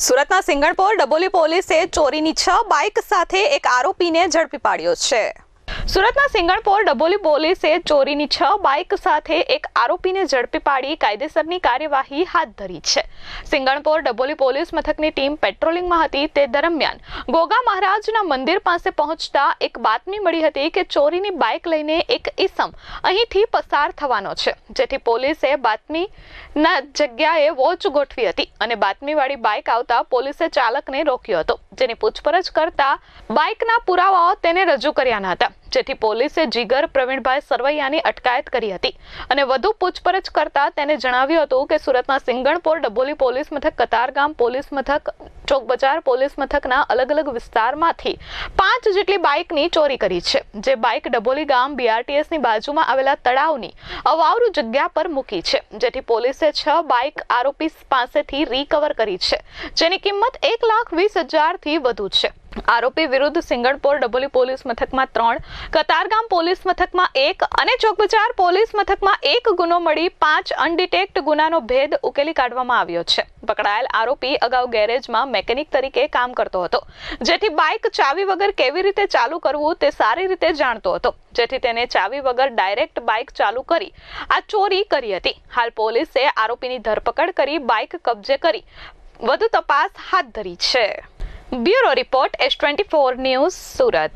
સુરતના સિંગણપોર ડબોલી પોલીસે ચોરીની છ બાઇક સાથે એક આરોપીને ઝડપી પાડ્યો છે. સુરતના સિંગણપોર ડબોલી પોલીસે ચોરીની છ બાઇક સાથે એક આરોપીને ઝડપી પાડી કાયદેસરની કાર્યવાહી હાથ ધરી છે. સિંગણપોર ડબોલી પોલીસ મથકની ટીમ પેટ્રોલિંગમાં હતી તે દરમિયાન ગોગા મહારાજના મંદિર પાસે પહોંચતા એક બાતમી મળી હતી કે ચોરીની બાઇક લઈને એક ઈસમ અહીંથી પસાર થવાનો છે, જેથી પોલીસે બાતમીના જગ્યાએ વોચ ગોઠવી હતી અને બાતમીવાળી બાઇક આવતા પોલીસે ચાલકને રોક્યો હતો. જેની પૂછપરછ કરતા બાઇકના પુરાવાઓ તેને રજૂ કર્યા ન હતા. જેથી પોલીસે જીગર પ્રવીણભાઈ સરવૈયાની અટકાયત કરી હતી. અને વધુ પૂછપરછ કરતા તેને જણાવ્યું હતું કે સુરતના સિંગણપોર ડબોલી પોલીસ મથક, કતારગામ પોલીસ મથક ચોક બજાર પોલીસ મથકના અલગ અલગ વિસ્તારમાંથી પાંચ જેટલી બાઇકની ચોરી કરી છે. જે બાઇક ડબોલી ગામ બીઆરટીએસની બાજુમાં આવેલા તળાવની અવાવરુ જગ્યા પર મૂકી છે. જેથી પોલીસે છ બાઇક આરોપી પાસેથી રિકવર કરી છે. જેની કિંમત એક લાખ વીસ હજારથી વધુ છે. આરોપી વિરુદ્ધ સિંગણપોર ડબોલી પોલીસ મથકમાં ત્રણ, કતારગામ પોલીસ મથકમાં એક અને ચોકબજાર પોલીસ મથકમાં એક ગુનો મળી પાંચ અનડિટેક્ટ ગુનાનો ભેદ ઉકેલી કાઢવામાં આવ્યો છે. પકડાયેલ આરોપી અગાઉ ગેરેજમાં મેકેનિક તરીકે કામ કરતો હતો. જેથી બાઇક ચાવી વગર કેવી રીતે ચાલુ કરવું તે સારી રીતે જાણતો હતો. જેથી તેને ચાવી વગર ડાયરેક્ટ બાઇક ચાલુ કરી આ ચોરી કરી હતી. હાલ પોલીસે આરોપીની ધરપકડ કરી બાઇક કબજે કરી વધુ તપાસ હાથ ધરી છે. Bureau report S twenty four news Surat.